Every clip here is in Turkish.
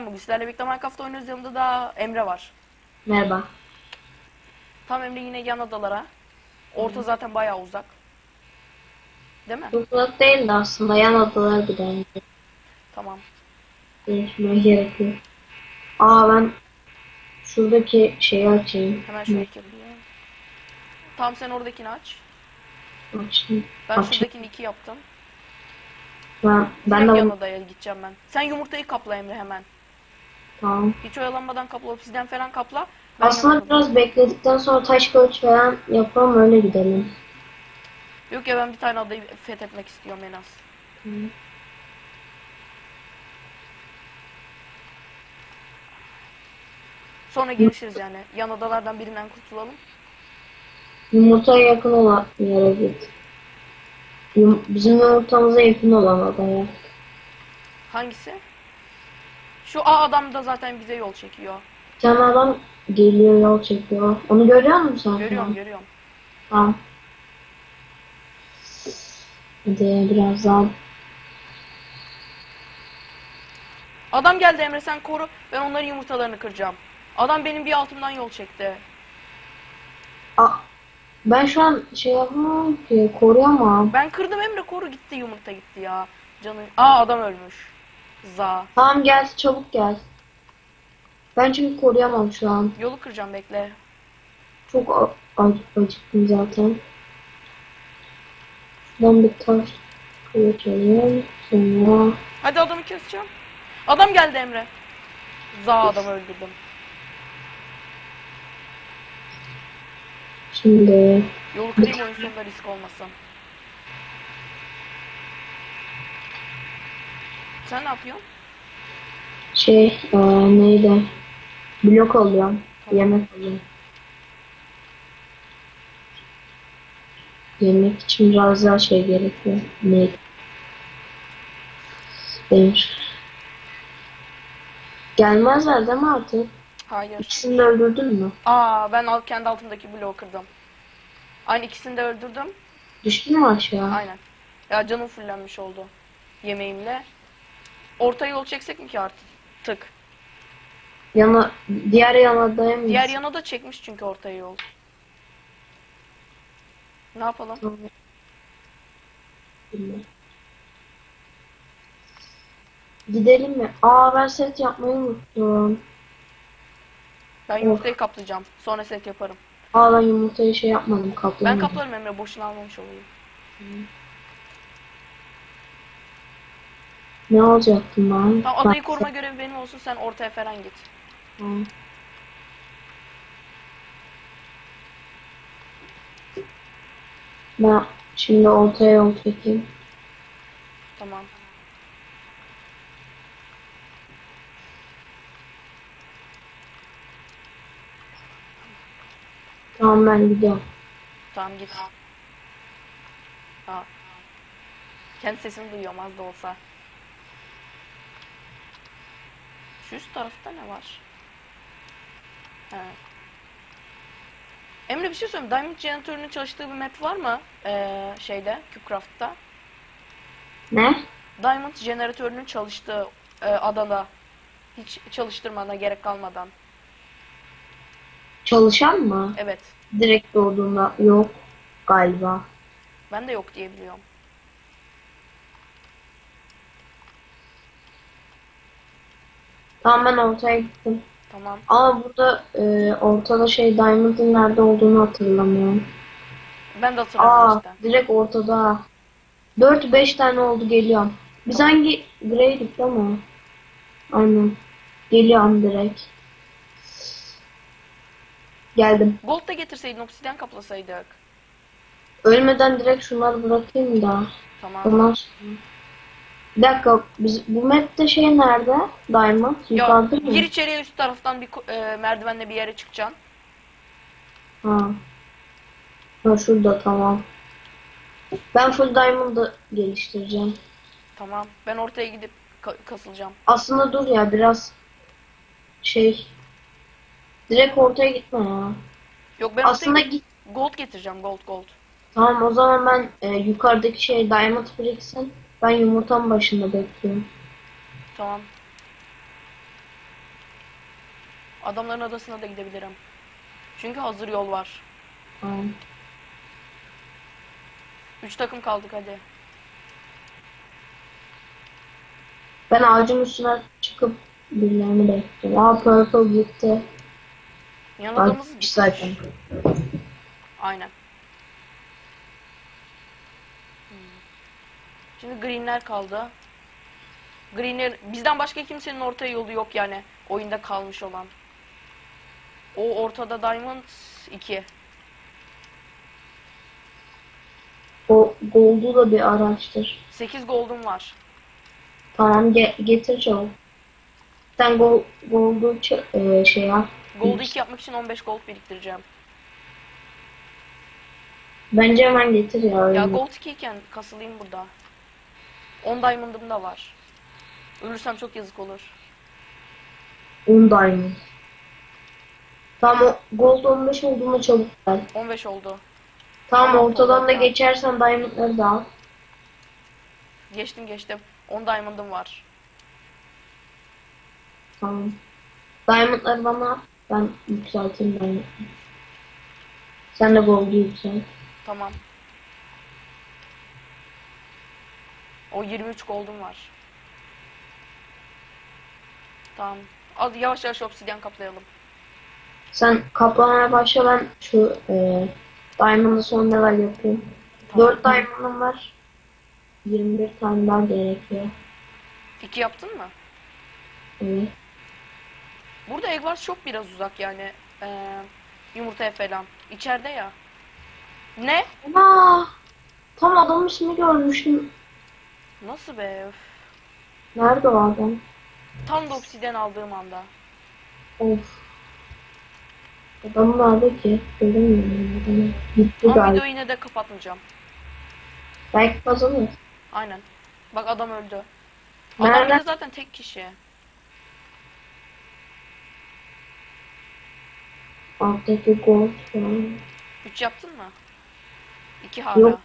Bugün sizlerle birlikte Minecraft oynuyoruz. Yanımda da Emre var. Merhaba. Tam Emre yine yan adalara. Orta zaten bayağı uzak. Değil mi? Uzak değil de aslında yan adalar bir tane. Tamam. Değişmeye gerek yok. Aa ben şuradaki şeyi açayım. Hemen şöyle yapayım. Tamam sen oradakini aç. Açtım. Ben Açayım. şuradakini iki yaptım. Ben, ben de yan adaya gideceğim ben. Sen yumurtayı kapla Emre hemen. Tamam. Hiç oyalanmadan kapla. Obsidyen falan kapla. Ben Aslında yumurta- biraz bekledikten sonra taş kılıç falan yapalım öyle gidelim. Yok ya ben bir tane adayı fethetmek istiyorum en az. Hı. Sonra gelişiriz yani. Yan adalardan birinden kurtulalım. Yumurtaya yakın olan yere git. Yum- bizim yumurtamıza yakın olan adaya. Hangisi? Şu A adam da zaten bize yol çekiyor. Bir tane adam geliyor yol çekiyor. Onu görüyor musun sen? Görüyorum görüyorum. Tamam. Hadi biraz daha. Adam geldi Emre sen koru. Ben onların yumurtalarını kıracağım. Adam benim bir altımdan yol çekti. Aa, ben şu an şey yapamam ki koruyamam. Ben kırdım Emre koru gitti yumurta gitti ya. Canı. Aa adam ölmüş. Za. Tamam gel çabuk gel. Ben çünkü koruyamam şu an. Yolu kıracağım bekle. Çok acıktım zaten. Şuradan bir taş kılıç alayım. Sonra Hadi adamı keseceğim. Adam geldi Emre. Za adamı öldürdüm. şimdi Yolu kırayım oyun sonunda risk olmasın. Sen ne yapıyorsun? şey aa, neydi? Blok alıyorum. Yemek alıyorum. Yemek için biraz daha şey gerekiyor. Ne? Demir. Gelmezler değil mi artık? Hayır. İkisini de öldürdün mü? Aa ben al- kendi altımdaki bloğu kırdım. Aynı ikisini de öldürdüm. Düştün mü aşağı? Aynen. Ya canım fullenmiş oldu. Yemeğimle. Orta yol çeksek mi ki artık? Tık. Yana, diğer yana dayamayız. Diğer yana da çekmiş çünkü orta yol. Ne yapalım? Gidelim mi? Aa ben set yapmayı unuttum. Ben yumurtayı kaplayacağım. Sonra set yaparım. Aa ben yumurtayı şey yapmadım Ben kaplamadım. kaplarım Emre. Boşuna almamış olayım. Ne olacaktım ben? Tamam adayı koruma görevi benim olsun. Sen ortaya falan git. Tamam. Ben şimdi ortaya yol çekeyim. Tamam. Tamam ben gidiyorum. Tamam git. Aa. Kendi sesimi duyuyorum az da olsa. Şu üst tarafta ne var? He. Emre bir şey söyleyeyim. Diamond Generator'un çalıştığı bir map var mı? Ee, şeyde, Cubecraft'ta. Ne? Diamond Generator'un çalıştığı e, adada. Hiç çalıştırmana gerek kalmadan. Çalışan mı? Evet. Direkt doğduğunda yok galiba. Ben de yok diye biliyorum. Tamam ben ortaya gittim. Tamam. Ama burada e, ortada şey Diamond'ın nerede olduğunu hatırlamıyorum. Ben de hatırlamıyorum Aa işte. direkt ortada. 4-5 tane oldu geliyorum. Biz hangi Grey'dik değil mi? Aynen. Geliyorum direkt. Geldim. Gold da getirseydin, obsidyen kaplasaydık. Ölmeden direkt şunları bırakayım da. Tamam. Ondan sonra. Bir dakika biz, bu map'te şey nerede? Diamond Ya yukarıda mı? gir içeriye üst taraftan bir ko- e, merdivenle bir yere çıkacaksın. Ha. Ha şurada tamam. Ben full diamond'ı geliştireceğim. Tamam. Ben ortaya gidip ka- kasılacağım. Aslında dur ya biraz şey direkt ortaya gitme ya. Yok ben Aslında ortaya git. gold getireceğim. Gold gold. Tamam o zaman ben e, yukarıdaki şey diamond bricks'in ben yumurtanın başında bekliyorum. Tamam. Adamların adasına da gidebilirim. Çünkü hazır yol var. Tamam. Üç takım kaldık hadi. Ben ağacın üstüne çıkıp birilerini bekliyorum. Aa purple gitti. Yan Ağaç zaten. Aynen. Şimdi greenler kaldı. Greenler bizden başka kimsenin ortaya yolu yok yani oyunda kalmış olan. O ortada diamond 2. O Gold'u da bir araştır. 8 gold'um var. Tamam ge- getir çabuk. Sen gol Gold'u e, şey yap. Gold'u 2 yapmak için 15 gold biriktireceğim. Bence hemen getir ya. Ya gold 2 iken kasılayım burada. 10 diamond'ım da var. Ölürsem çok yazık olur. 10 diamond. Tamam Gold 15 olduğunda çabuk gel. 15 oldu. Tamam ortadan da geçersen diamondları da al. Geçtim geçtim. 10 diamond'ım var. Tamam. Diamondları bana at. Ben yükselteyim diamondları. Sen de Gold'u yükselt. Tamam. O 23 gold'um var. Tamam. Hadi yavaş yavaş obsidyen kaplayalım. Sen kaplamaya başla ben şu e, Diamond'ı son level yapayım. Tamam. 4 Diamond'ım var. 21 tane daha gerekiyor. 2 yaptın mı? Evet. Burada Eggwars çok biraz uzak yani. Ee, yumurtaya falan. İçeride ya. Ne? Ana! Tam adamın ismini görmüştüm. Nasıl be? Öf. Nerede o adam? Tam da obsidyen aldığım anda. Of. Adam nerede ki? Göremiyorum adamı. Gitti Ama galiba. videoyu yine de kapatmayacağım. Belki kazanır. Aynen. Bak adam öldü. Adam de zaten tek kişi. Alttaki gold falan. 3 yaptın mı? 2 hala. Yok.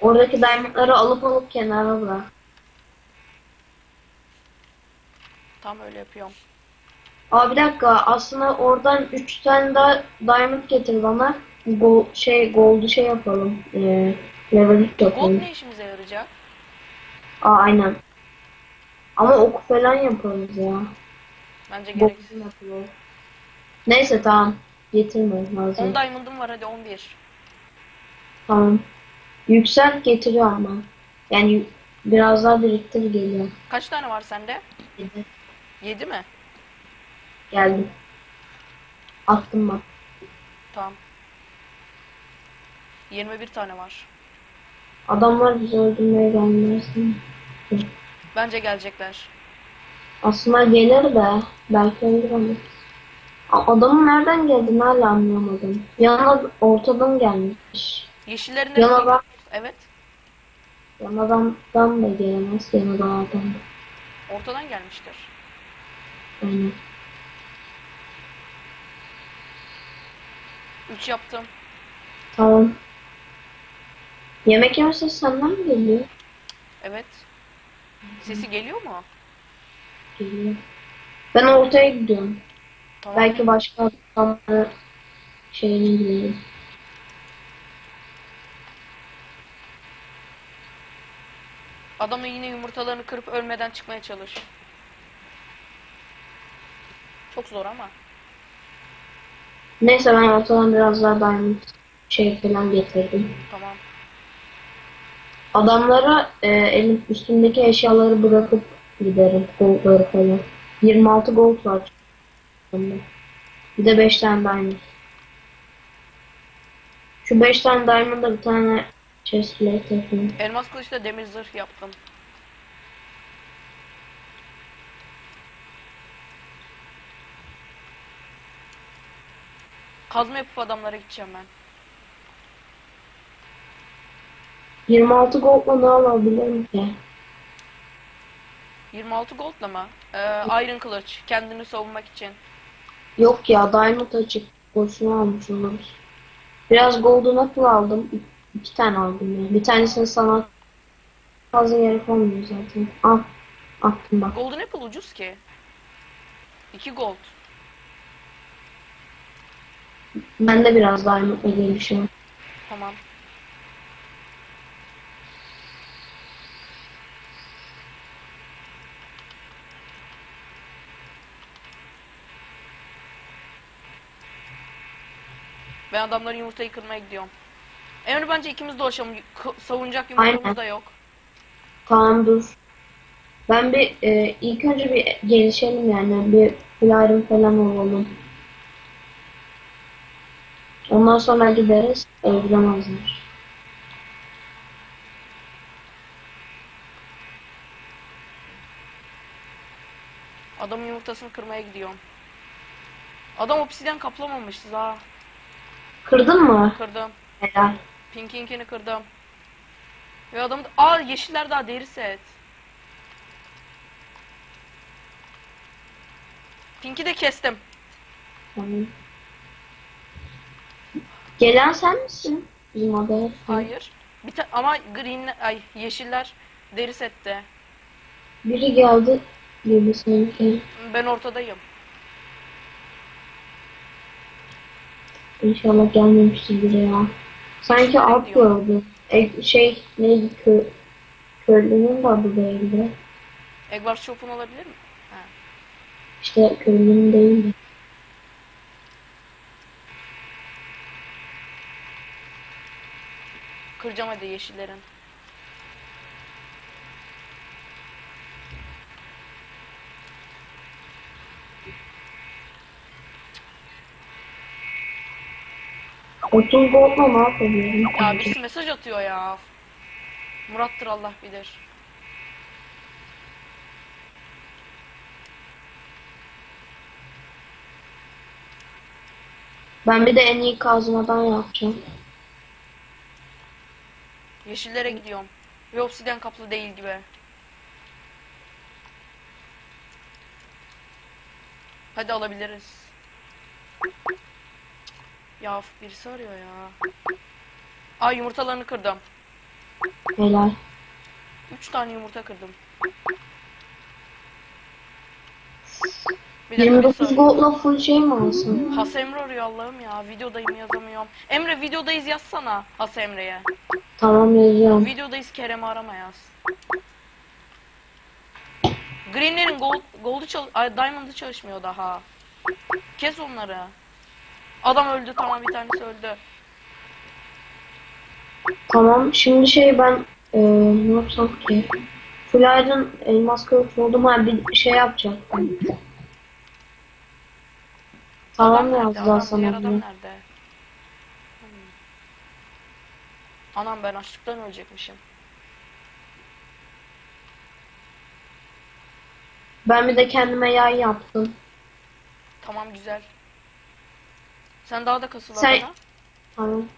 Oradaki diamondları alıp alıp kenara bırak. Tam öyle yapıyorum. Aa bir dakika aslında oradan 3 tane daha diamond getir bana. Go şey gold'u şey yapalım. Ee, level 3 Gold yapalım. ne işimize yarayacak? Aa aynen. Ama ok falan yaparız ya. Bence gereksiz. Yapıyor. Neyse tamam. Getirme 10 lazım. diamond'ım var hadi 11. Tamam. Yükselt getiriyor ama. Yani biraz daha biriktir geliyor. Kaç tane var sende? Dedi. 7 mi? Geldim. Attım bak. Tamam. 21 tane var. Adamlar bizi öldürmeye gelmesin. Bence gelecekler. Aslında gelir de belki öldüremez. A- Adamın nereden geldiğini hala anlayamadım. Yana ortadan gelmiş. Yeşillerin de Yan adam, Evet. yan adamdan da gelemez. Yan adamdan. Ortadan gelmiştir. Yani 3 yaptım. tamam. Yemek yemesi senden mi geliyor? Evet. Sesi geliyor mu? Geliyor. Ben ortaya gidiyorum. Tamam. Belki başka adamlara şeyine gidelim. Adamın yine yumurtalarını kırıp ölmeden çıkmaya çalış. Çok zor ama. Neyse ben ortadan biraz daha diamond şey falan getirdim. Tamam. Adamlara e, elim üstündeki eşyaları bırakıp giderim. Goldları falan. 26 gold var. Bir de 5 tane diamond. Şu 5 tane diamond'da bir tane chest plate yapayım. Elmas kılıçla demir zırh yaptım. Kazma yapıp adamlara gideceğim ben. 26 goldla ne alabilirim ki? 26 goldla mı? Ee, Iron kılıç. Kendini savunmak için. Yok ya diamond açık. Boşuna almış oluruz. Biraz golden apple aldım. İki tane aldım ya. Bir tanesini sana fazla gerek olmuyor zaten. Al. Attım bak. Golden apple ucuz ki. 2 gold. Ben de biraz diamond'a gelişiyorum. Tamam. Ben adamların yumurtayı kırmaya gidiyorum. Emre bence ikimiz dolaşalım. K- savunacak Aynen. da yok. Tamam dur. Ben bir e, ilk önce bir gelişelim yani. Bir flyerim falan olalım. Ondan sonra gideriz. Öldüremezler. Adamın yumurtasını kırmaya gidiyorum. Adam obsidyen kaplamamışız ha. Kırdın mı? Kırdım. Helal. Pink'inkini kırdım. Ve adamın... Aa yeşiller daha deri set. Pink'i de kestim. Tamam. Gelen sen misin? Bizim adaya. Hayır. Bir ta- ama green ay yeşiller deri sette. Biri geldi gibi sanki. Ben ortadayım. İnşallah gelmemiştir biri ya. Sanki alt gördü. E, şey neydi kö köylünün de adı değildi. Egbar Shop'un olabilir mi? Ha. İşte köylünün değildi. Kıracağım hadi yeşillerin. Otuz goldla ne yapabilirim? Ya birisi mesaj atıyor ya. Murat'tır Allah bilir. Ben bir de en iyi kazmadan yapacağım. Yeşillere gidiyorum. Ve obsidyen kaplı değil gibi. Hadi alabiliriz. Ya birisi arıyor ya. Ay yumurtalarını kırdım. Helal. 3 tane yumurta kırdım. Bir dakika, 29 birisi arıyor. goldla full şey mi alsın? Has Emre arıyor Allah'ım ya. Videodayım yazamıyorum. Emre videodayız yazsana Has Emre'ye. Tamam yazıyorum. Videodayız Kerem'i arama yaz. Green'lerin gold, gold'u çal ay, diamond'ı çalışmıyor daha. Kes onları. Adam öldü tamam bir tanesi öldü. Tamam şimdi şey ben eee ne yapsam ki? Full elmas kılıç buldum ha bir şey yapacaktım. Tamam nerede? yazdılar sana diğer bunu. adam nerede? Hmm. Anam ben açlıktan ölecekmişim. Ben bir de kendime yay yaptım. Tamam güzel. Sen daha da kasıl Sen-. Tamam.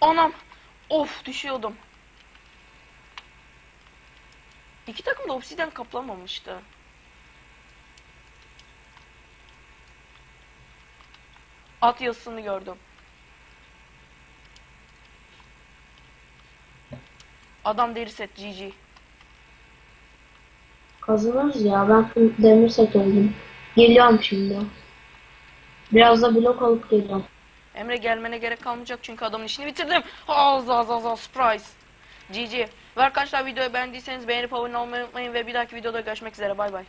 Anam. Of düşüyordum. İki takım da obsidyen kaplamamıştı. At yazısını gördüm. Adam deri set GG. Kazanırız ya. Ben demir set oldum. Geliyorum şimdi. Biraz da blok alıp geliyorum. Emre gelmene gerek kalmayacak çünkü adamın işini bitirdim. Az az az az surprise. GG. Ve arkadaşlar videoyu beğendiyseniz beğenip abone olmayı unutmayın ve bir dahaki videoda görüşmek üzere bay bay.